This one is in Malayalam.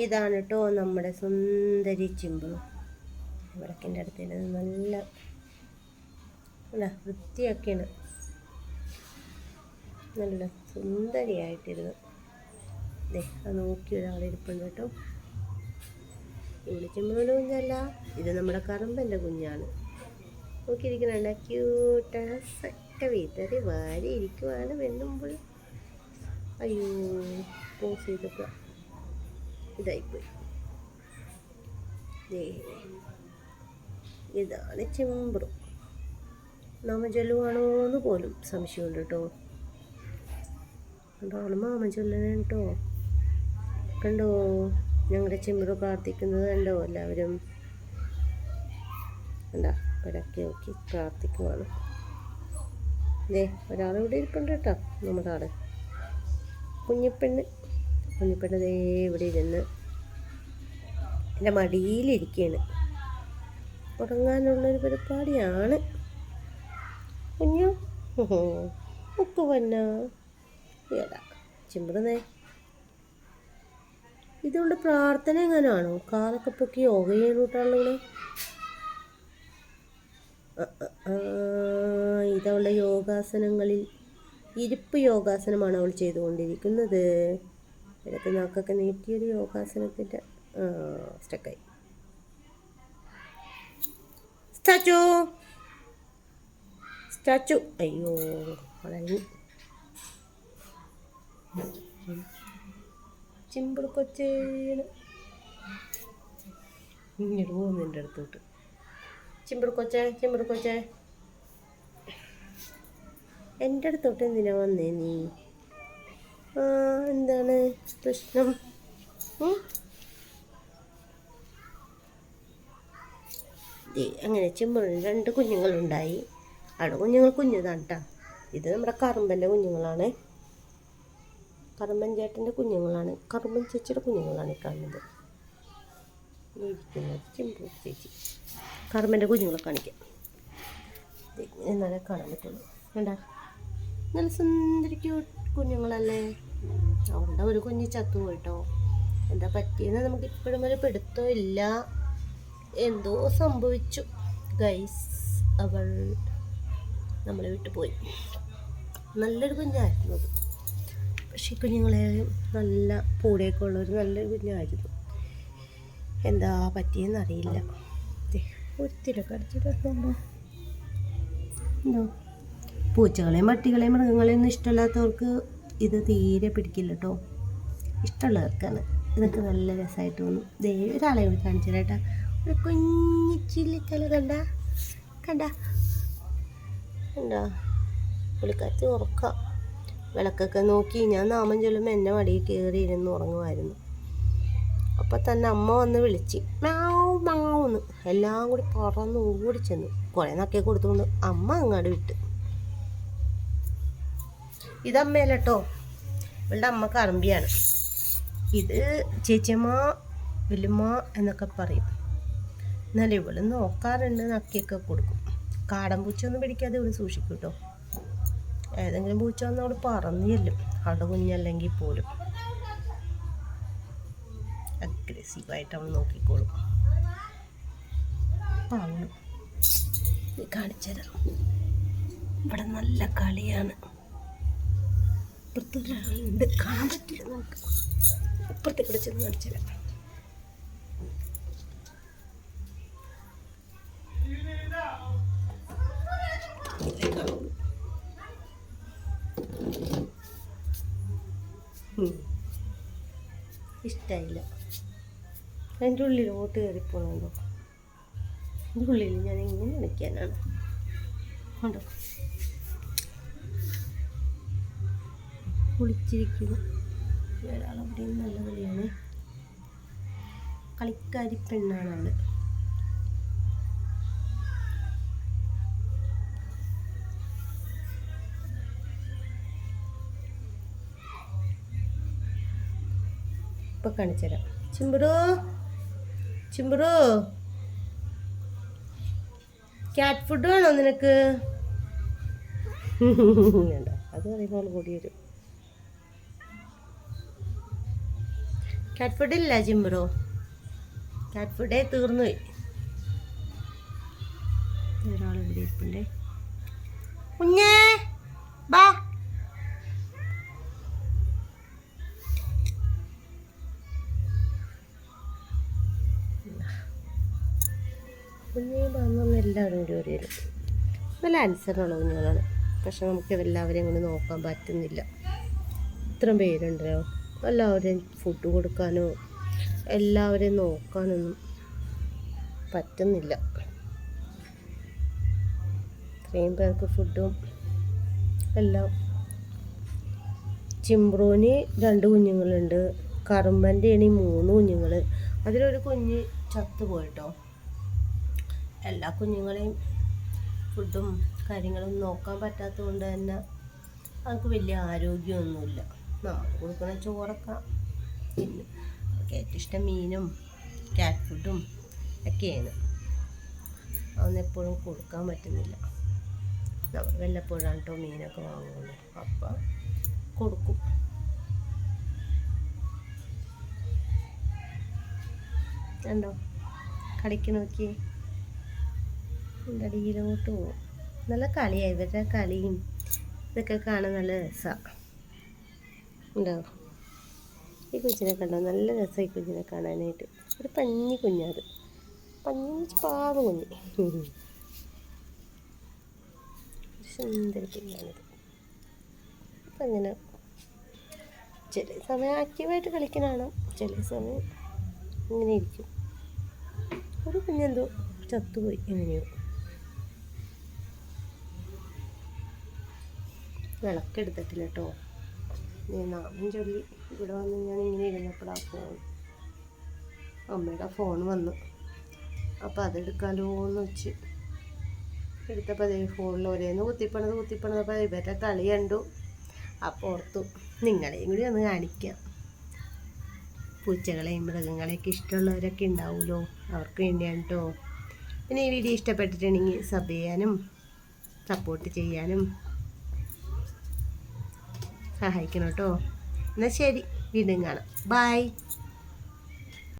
ഇതാണ് കേട്ടോ നമ്മുടെ സുന്ദരി ചിമ്പു. വിളക്കിന്റെ അടുത്ത് നല്ല വൃത്തിയൊക്കെയാണ്. നല്ല സുന്ദരിയായിട്ടിരുന്നു. ദേ അത് നോക്കി ഒരാളിരിപ്പുണ്ട് കേട്ടോ ഇവിടെ ചിമ്മുകളുടെ കുഞ്ഞല്ല ഇത് നമ്മുടെ കറമ്പന്റെ കുഞ്ഞാണ്. നോക്കിയിരിക്കുന്നുണ്ട്. ക്യൂട്ട സക്ക വീട്ടറി വാരി ഇരിക്കുവാണ് വെണ്ണുമ്പോൾ അയ്യോ പോസ് ചെയ്തപ്പോൾ ഇതായിപ്പോയി. ഇതാണ് ചെമ്പ്രു നാമജലുവാണോ എന്ന് പോലും സംശയമുണ്ട് കേട്ടോ. അതാണ് മാമജല്ലന കേട്ടോ? കണ്ടോ? ഞങ്ങളുടെ ചെമ്പ്രു പ്രാർത്ഥിക്കുന്നത് കണ്ടോ എല്ലാവരും? എന്താ ഇടയ്ക്ക് നോക്കി പ്രാർത്ഥിക്കുവാണ്. ദേ ഒരാളിവിടെ ഇരിപ്പുണ്ട് കേട്ടോ നമ്മുടെ ആൾ. കുഞ്ഞിപ്പെണ്ണ്. കുഞ്ഞിപ്പെണ്ണ് ദേ ഇവിടെ ഇരുന്ന് എന്റെ മടിയിലിരിക്കുകയാണ്. ഉറങ്ങാനുള്ളൊരു പരിപാടിയാണ്. കുഞ്ഞു? ഒക്കെ വന്ന? ഏടാ ചിമ്പിടുന്നേ ഇതുകൊണ്ട് പ്രാർത്ഥന എങ്ങനെയാണോ കാലൊക്കെ പൊക്കി യോഗ ചെയ്യാനൂട്ടാളുകളെ ഇതവളുടെ യോഗാസനങ്ങളിൽ ഇരിപ്പ് യോഗാസനമാണ് അവൾ ചെയ്തുകൊണ്ടിരിക്കുന്നത്. ഇടയ്ക്ക് നാക്കൊക്കെ നീട്ടിയൊരു യോഗാസനത്തിന്റെ സ്റ്റക്കായി സ്റ്റാച്ചു! സ്റ്റാച്ചു! അയ്യോ വളഞ്ഞു. ചിമ്പിൾ കൊച്ചേന് ഇങ്ങോട്ട് എന്റെ അടുത്തോട്ട്. ചിമ്പിൾ കൊച്ചേ ചിമ്പിൾ കൊച്ചേ. എന്റെ അടുത്തോട്ട് എന്തിനാ വന്നേ നീ? എന്താണ് പ്രശ്നം? അങ്ങനെ ചിമ്പിളിന് രണ്ട് കുഞ്ഞുങ്ങളുണ്ടായി. അവിടെ കുഞ്ഞുങ്ങൾ കുഞ്ഞതാണ് കേട്ടോ ഇത് നമ്മുടെ കറുമ്പന്റെ കുഞ്ഞുങ്ങളാണ്. കറുമ്പൻ ചേട്ടന്റെ കുഞ്ഞുങ്ങളാണ്. കറുമ്പൻ ചേച്ചിയുടെ കുഞ്ഞുങ്ങളാണ് കാണുന്നത്. ചിമ്പു ചേച്ചി. കറുമ്പന്റെ കുഞ്ഞുങ്ങളെ കാണിക്കാം. എന്നാലേ കാണാൻ പറ്റുള്ളൂ. വേണ്ട നല്ല സുന്ദരി കുഞ്ഞുങ്ങളല്ലേ? അവളുടെ ഒരു കുഞ്ഞ് ചത്തു പോയിട്ടോ. എന്താ പറ്റിയെന്ന് നമുക്ക് ഇപ്പോഴും ഒരു പിടുത്തം ഇല്ല. എന്തോ സംഭവിച്ചു. ഗൈസ് അവൾ നമ്മളെ വിട്ടു പോയി. നല്ലൊരു കുഞ്ഞായിരുന്നു അത്. പക്ഷേ കുഞ്ഞുങ്ങളെ നല്ല പൂടെയൊക്കെ ഉള്ളൊരു നല്ലൊരു കുഞ്ഞായിരുന്നു. എന്താ പറ്റിയെന്നറിയില്ല ഒത്തിരൊക്കെ അടിച്ചിട്ടുണ്ടോ എന്തോ? പൂച്ചകളെയും പട്ടികളെയും മൃഗങ്ങളെയും ഒന്നും ഇഷ്ടമില്ലാത്തവർക്ക് ഇത് തീരെ പിടിക്കില്ല കേട്ടോ ഇഷ്ടമുള്ളവർക്കാണ്. ഇതൊക്കെ നല്ല രസമായിട്ട് തോന്നും. ദേ ഒരാളെ കൂടി കാണിച്ചു തരാട്ടാ ഒരു കുഞ്ഞു ചില്ലിക്കല കണ്ട? കണ്ട? കണ്ട? പുള്ളിക്കാരത്തി ഉറക്കാം. വിളക്കൊക്കെ നോക്കി ഞാൻ നാമം ചൊല്ലുമ്പോൾ എന്റെ മടിയിൽ കയറി ഇരുന്ന് ഉറങ്ങുമായിരുന്നു. അപ്പം തന്നെ അമ്മ വന്ന് വിളിച്ച് മാവ് മാവെന്ന്. എല്ലാം കൂടി പറന്ന് ഓടിച്ചെന്ന് കുറേ നക്കെ കൊടുത്തുകൊണ്ട് അമ്മ അങ്ങോട്ട് വിട്ട്. ഇതമ്മയല്ല കേട്ടോ ഇവളുടെ അമ്മ കറമ്പിയാണ്. ഇത് ചേച്ചിയമ്മ വലുമ്മ എന്നൊക്കെ പറയും. എന്നാലും ഇവൾ നോക്കാറുണ്ട് നക്കിയൊക്കെ കൊടുക്കും. കാടൻ പൂച്ചൊന്നും പിടിക്കാതെ ഇവൾ സൂക്ഷിക്കും കേട്ടോ ഏതെങ്കിലും പൂച്ച വന്ന് അവിടെ പറന്നു ചെല്ലും. അവിടെ കുഞ്ഞല്ലെങ്കിൽ പോലും. അഗ്രസീവായിട്ട് അവൾ നോക്കിക്കോളും. കാണിച്ചു തരാം ഇവിടെ നല്ല കളിയാണ്. ഇപ്പുറത്തൊരാളുണ്ട് കാണാൻ പറ്റില്ല നമുക്ക്. ഇപ്പുറത്തെ കൂടെ ചെന്ന് കാണിച്ചുതരാം. എന്റെ കാണൂ. ഉം. ഇഷ്ടായില്ല. അതിന്റെ ഉള്ളിലോട്ട് കയറിപ്പോണുണ്ടോ? അതിന്റെ ഉള്ളിൽ ഞാൻ എങ്ങനെ നിൽക്കാനാണ് ഉണ്ടോ കുളിച്ചിരിക്കുന്നു. ഒരാളവിടെയും നല്ല കളിയാണ്. കളിക്കാരി പെണ്ണാണ് അവൾ ഇപ്പൊ കാണിച്ചുതരാം ചിമ്പുറു ചിമ്പുറു ക്യാറ്റ് ഫുഡ് വേണോ നിനക്ക്? വേണ്ട അത് പറയുമ്പോൾ കൂടി വരും. കാറ്റ് ഫുഡ് ഇല്ല ജിംബ്രോ കാറ്റ് ഫുഡേ തീർന്നു പോയി. ഒരാൾ ഇവിടെ ഇരിപ്പുണ്ടേ. കുഞ്ഞേ ബാ. കുഞ്ഞേ വന്നൊന്നും എല്ലാവരും കൂടി ഒരു നല്ല അനുസരണമുള്ള കുഞ്ഞുങ്ങളാണ്. പക്ഷെ നമുക്ക് എല്ലാവരെയും കൊണ്ട് നോക്കാൻ പറ്റുന്നില്ല. ഇത്രയും പേരുണ്ടല്ലോ. എല്ലാവരെയും ഫുഡ് കൊടുക്കാനോ എല്ലാവരെയും നോക്കാനൊന്നും പറ്റുന്നില്ല. ഇത്രയും പേർക്ക് ഫുഡും എല്ലാം. ചിമ്പ്രൂന് രണ്ട് കുഞ്ഞുങ്ങളുണ്ട്. കറുമ്പന്റെ ആണ് മൂന്ന് കുഞ്ഞുങ്ങൾ അതിലൊരു കുഞ്ഞ് ചത്തു പോയിട്ടോ. എല്ലാ കുഞ്ഞുങ്ങളെയും ഫുഡും കാര്യങ്ങളും നോക്കാൻ പറ്റാത്തത് കൊണ്ട് തന്നെ അവർക്ക് വലിയ ആരോഗ്യമൊന്നുമില്ല. കൊടുക്കുന്ന ചോറൊക്കെ പിന്നെ അവർക്ക് ഏറ്റവും ഇഷ്ടം മീനും ക്യാറ്റ് ഫുഡും ഒക്കെയാണ്. അതൊന്നും എപ്പോഴും കൊടുക്കാൻ പറ്റുന്നില്ല. നമ്മൾ വല്ലപ്പോഴാണ് കേട്ടോ മീനൊക്കെ വാങ്ങുള്ളൂ. അപ്പം കൊടുക്കും. കണ്ടോ? കളിക്ക് നോക്കി. അടിയിലോട്ട് പോകും നല്ല കളിയാണ് ഇവരുടെ കളിയും. ഇതൊക്കെ കാണാൻ നല്ല രസമാണ് ഉണ്ടോ? ഈ കൊച്ചിനെ കണ്ടോ? നല്ല രസമായി ഈ കുഞ്ഞിനെ കാണാനായിട്ട്. ഒരു പഞ്ഞി കുഞ്ഞാത്. പഞ്ഞി എന്ന് പാവ കുഞ്ഞ്. ഒരു അപ്പം അങ്ങനെ ചില സമയം ആക്റ്റീവായിട്ട് കളിക്കണാണ് ചില സമയം ഇങ്ങനെ ഇരിക്കും. ഒരു കുഞ്ഞെന്തോ ചത്തുപോയി. എങ്ങനെയോ. വിളക്കെടുത്തിട്ടില്ല കേട്ടോ. നാമം ചൊല്ലി. ഇവിടെ വന്ന് ഞാൻ ഇങ്ങനെ ഇരുന്നപ്പോഴാണ് ഫോൺ അമ്മയുടെ ഫോൺ വന്നു. അപ്പോൾ അതെടുക്കാലോ എന്ന് വെച്ച് എടുത്തപ്പോൾ അതേ ഫോണിൽ ഒരേന്ന് കുത്തിപ്പണത് കുത്തിപ്പണത്. അപ്പോൾ ഇവരുടെ കളി കണ്ടു. അപ്പോൾ ഓർത്തു നിങ്ങളെയും കൂടി ഒന്ന് കാണിക്കാം. പൂച്ചകളെയും മൃഗങ്ങളെയൊക്കെ ഇഷ്ടമുള്ളവരൊക്കെ ഉണ്ടാവുമല്ലോ. അവർക്ക് വേണ്ടിയാണ് കേട്ടോ പിന്നെ ഈ വീഡിയോ ഇഷ്ടപ്പെട്ടിട്ടുണ്ടെങ്കിൽ സബ് ചെയ്യാനും സപ്പോർട്ട് ചെയ്യാനും സഹായിക്കണം കേട്ടോ. എന്നാൽ ശരി വീണ്ടും കാണാം. ബായ്